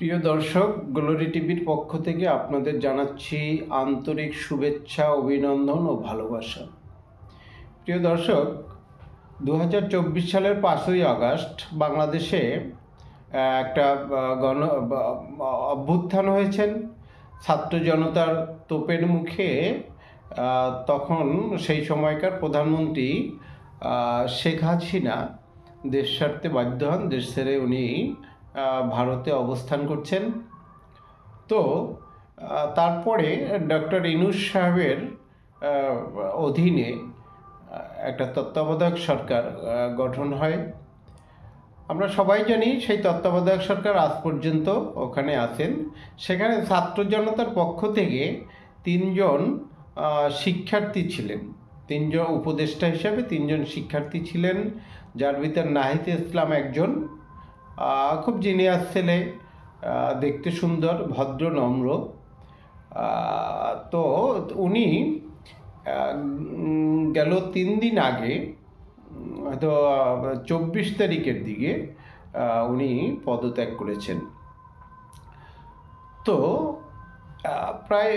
প্রিয় দর্শক গ্লোরি টিভির পক্ষ থেকে আপনাদের জানাচ্ছি আন্তরিক শুভেচ্ছা, অভিনন্দন ও ভালোবাসা। প্রিয় দর্শক দু হাজার চব্বিশ সালের পাঁচই আগস্ট বাংলাদেশে একটা গণ অভ্যুত্থান হয়েছেন। ছাত্র জনতার তোপের মুখে তখন সেই সময়কার প্রধানমন্ত্রী শেখ হাসিনা দেশ ছাড়তে বাধ্য হন। দেশ ছেড়ে উনি ভারতে অবস্থান করছেন। তো তারপরে ডক্টর ইনুস সাহেবের অধীনে একটা তত্ত্বাবধায়ক সরকার গঠন হয়। আমরা সবাই জানি সেই তত্ত্বাবধায়ক সরকার আজ পর্যন্ত ওখানে আছেন। সেখানে ছাত্র জনতার পক্ষ থেকে তিনজন শিক্ষার্থী ছিলেন। তিনজন উপদেষ্টা হিসাবে তিনজন শিক্ষার্থী ছিলেন, যার ভিতর নাহিদ ইসলাম একজন। খুব জিনিয়াস ছেলে দেখতে সুন্দর, ভদ্র, নম্র। তো উনি গেল তিন দিন আগে হয়তো চব্বিশ তারিখের দিকে উনি পদত্যাগ করেছেন। তো প্রায়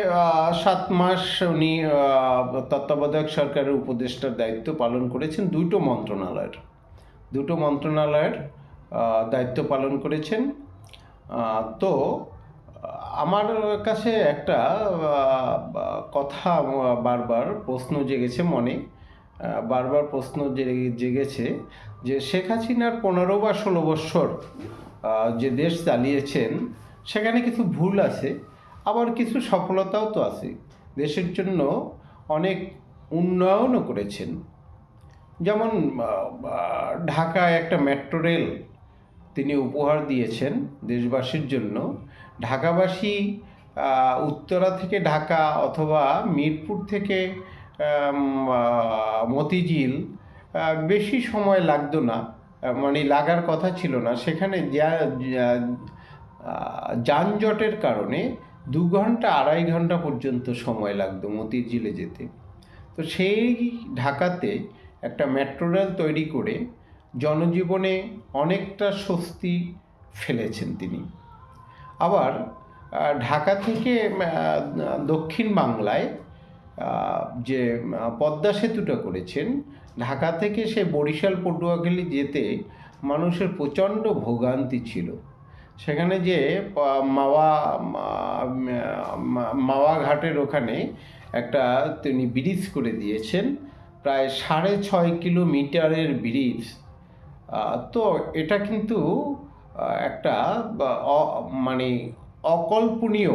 সাত মাস উনি তত্ত্বাবধায়ক সরকারের উপদেষ্টার দায়িত্ব পালন করেছেন দুটো মন্ত্রণালয়ের। দুটো মন্ত্রণালয়ের দায়িত্ব পালন করেছেন। তো, আমার কাছে একটা কথা বারবার প্রশ্ন জেগেছে মনে। বারবার প্রশ্ন জেগে- জেগেছে যে শেখ হাসিনার পনেরো বা ষোলো বৎসর যে দেশ চালিয়েছেন, সেখানে কিছু ভুল আছে, আবার কিছু সফলতাও তো আছে। দেশের জন্য অনেক উন্নয়নও করেছেন। যেমন ঢাকায় একটা মেট্রো রেল তিনি উপহার দিয়েছেন দেশবাসীর জন্য। ঢাকাবাসী উত্তরা থেকে ঢাকা অথবা মিরপুর থেকে মতিঝিল বেশি সময় লাগতো না মানে লাগার কথা ছিল না। সেখানে যা যানজটের কারণে দু ঘণ্টা, আড়াই ঘণ্টা পর্যন্ত সময় লাগতো মতিঝিলে যেতে। তো সেই ঢাকাতে একটা মেট্রো রেল তৈরি করে জনজীবনে অনেকটা স্বস্তি ফেলেছেন তিনি। আবার ঢাকা থেকে দক্ষিণ বাংলায় যে পদ্মা সেতুটা করেছেন, ঢাকা থেকে সে বরিশাল, পটুয়াখালী যেতে মানুষের প্রচণ্ড ভোগান্তি ছিল। সেখানে যে মাওয়া মাওয়া ঘাটের ওখানে একটা তিনি ব্রিজ করে দিয়েছেন, প্রায় সাড়ে ছয় কিলোমিটারের ব্রিজ তো এটা কিন্তু একটা মানে অকল্পনীয়,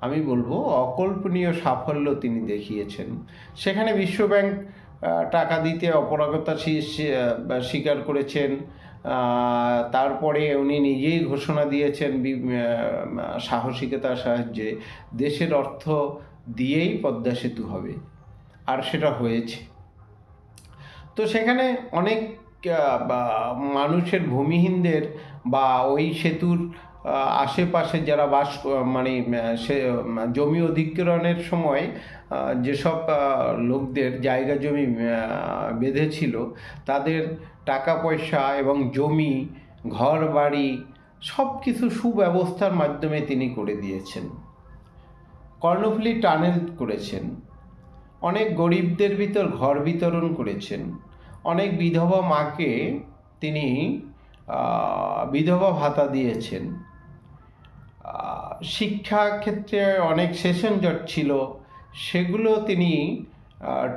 আমি বলব অকল্পনীয় সাফল্য তিনি দেখিয়েছেন। সেখানে বিশ্বব্যাংক টাকা দিতে অপরাগতা স্বী- স্বী- স্বীকার করেছেন। তারপরে উনি নিজেই ঘোষণা দিয়েছেন সাহসিকতার সাহায্যে, দেশের অর্থ দিয়েই পদ্মা সেতু হবে। আর সেটা হয়েছে। তো সেখানে অনেক মানুষের ভূমিহীনদের বা ওই সেতুর আশেপাশে যারা বাস মানে সে, জমি অধিগ্রহণের সময় যেসব লোকদের জায়গা জমি বেঁধেছিল, তাদের টাকা পয়সা এবং জমি ঘর বাড়ি সব কিছু সুব্যবস্থার মাধ্যমে তিনি করে দিয়েছেন। কর্ণফুলী টানেল করেছেন। অনেক গরিবদের ভিতর ঘর বিতরণ করেছেন। অনেক বিধবা মাকে তিনি বিধবা ভাতা দিয়েছেন। শিক্ষা ক্ষেত্রে অনেক সেশন জট ছিল, সেগুলো তিনি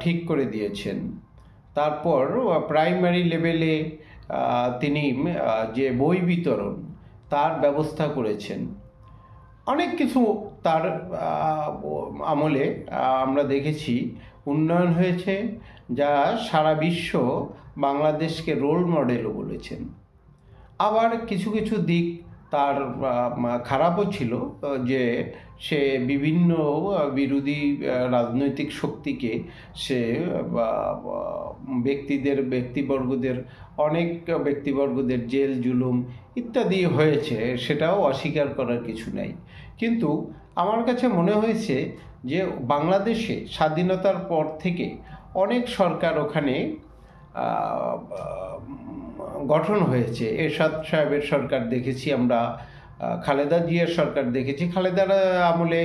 ঠিক করে দিয়েছেন। তারপর প্রাইমারি লেভেলে তিনি যে বই বিতরণ, তার ব্যবস্থা করেছেন। অনেক কিছু তার আমলে আমরা দেখেছি উন্নয়ন হয়েছে যা সারা বিশ্ব বাংলাদেশকে রোল মডেলও বলেছেন। আবার কিছু কিছু দিক তার খারাপও ছিল যে সে বিভিন্ন বিরোধী রাজনৈতিক শক্তিকে সে ব্যক্তিদের, ব্যক্তিবর্গদের, অনেক ব্যক্তিবর্গদের জেল, জুলুম ইত্যাদি হয়েছে, সেটাও অস্বীকার করার কিছু নাই। কিন্তু আমার কাছে মনে হয়েছে যে বাংলাদেশে স্বাধীনতার পর থেকে অনেক সরকার ওখানে গঠন হয়েছে। এরশাদ সাহেবের সরকার দেখেছি আমরা খালেদা জিয়ার সরকার দেখেছি। খালেদার আমলে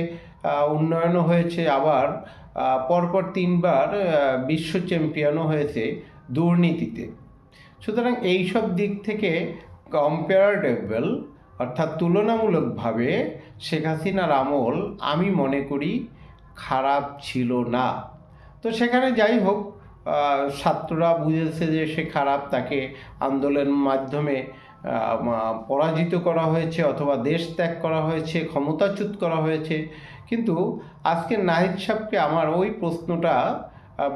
উন্নয়নও হয়েছে আবার পরপর তিনবার বিশ্ব চ্যাম্পিয়নও হয়েছে দুর্নীতিতে। সুতরাং এই সব দিক থেকে কম্পারেটেবল অর্থাৎ তুলনামূলকভাবে শেখ হাসিনার আমল আমি মনে করি খারাপ ছিল না। তো সেখানে যাই হোক ছাত্ররা বুঝেছে যে সে খারাপ, তাকে আন্দোলনের মাধ্যমে পরাজিত করা হয়েছে অথবা দেশ ত্যাগ করা হয়েছে, ক্ষমতাচ্যুত করা হয়েছে। কিন্তু আজকে নাহিদ সাহেবকে আমার ওই প্রশ্নটা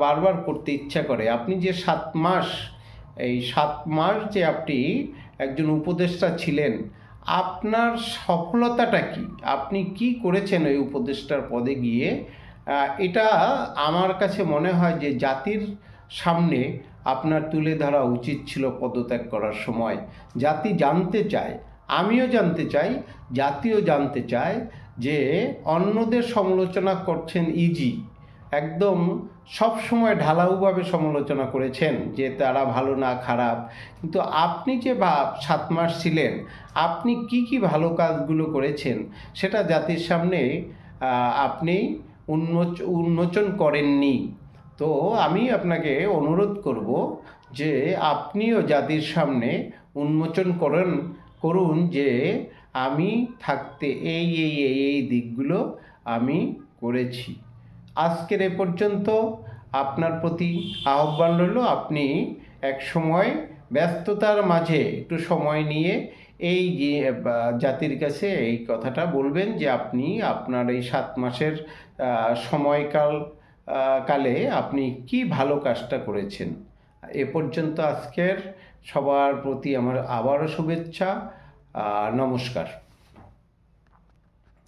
বারবার করতে ইচ্ছা করে। আপনি যে সাত মাস, এই সাত মাস যে আপনি একজন উপদেষ্টা ছিলেন আপনার সফলতাটা কি? আপনি কি করেছেন ওই উপদেষ্টার পদে গিয়ে? এটা আমার কাছে মনে হয় যে জাতির সামনে আপনার তুলে ধরা উচিত ছিল পদত্যাগ করার সময়। জাতি জানতে চায়, আমিও জানতে চাই, জাতিও জানতে চায় যে অন্যদের সমালোচনা করছেন ইজি। একদম সব সময় ঢালাউভাবে সমালোচনা করেছেন যে তারা ভালো না খারাপ। কিন্তু আপনি যে বা সাত মাস ছিলেন, আপনি কি কি ভালো কাজগুলো করেছেন সেটা জাতির সামনে আপনি উন্মোচ, উন্মোচন করেননি। তো আমি আপনাকে অনুরোধ করব যে আপনিও জাতির সামনে উন্মোচন করেন, করুন যে আমি থাকতে এই এই এই এই দিকগুলো আমি করেছি। আজকের এ পর্যন্ত আপনার প্রতি আহ্বান রইল। আপনি এক সময় ব্যস্ততার মাঝে একটু সময় নিয়ে এই জাতির কাছে এই কথাটা বলবেন যে, আপনি আপনার এই সাত মাসের সময়কাল কালে আপনি কি ভালো কাজটা করেছেন। এ পর্যন্ত আজকের সবার প্রতি আমার আবারও শুভেচ্ছা নমস্কার।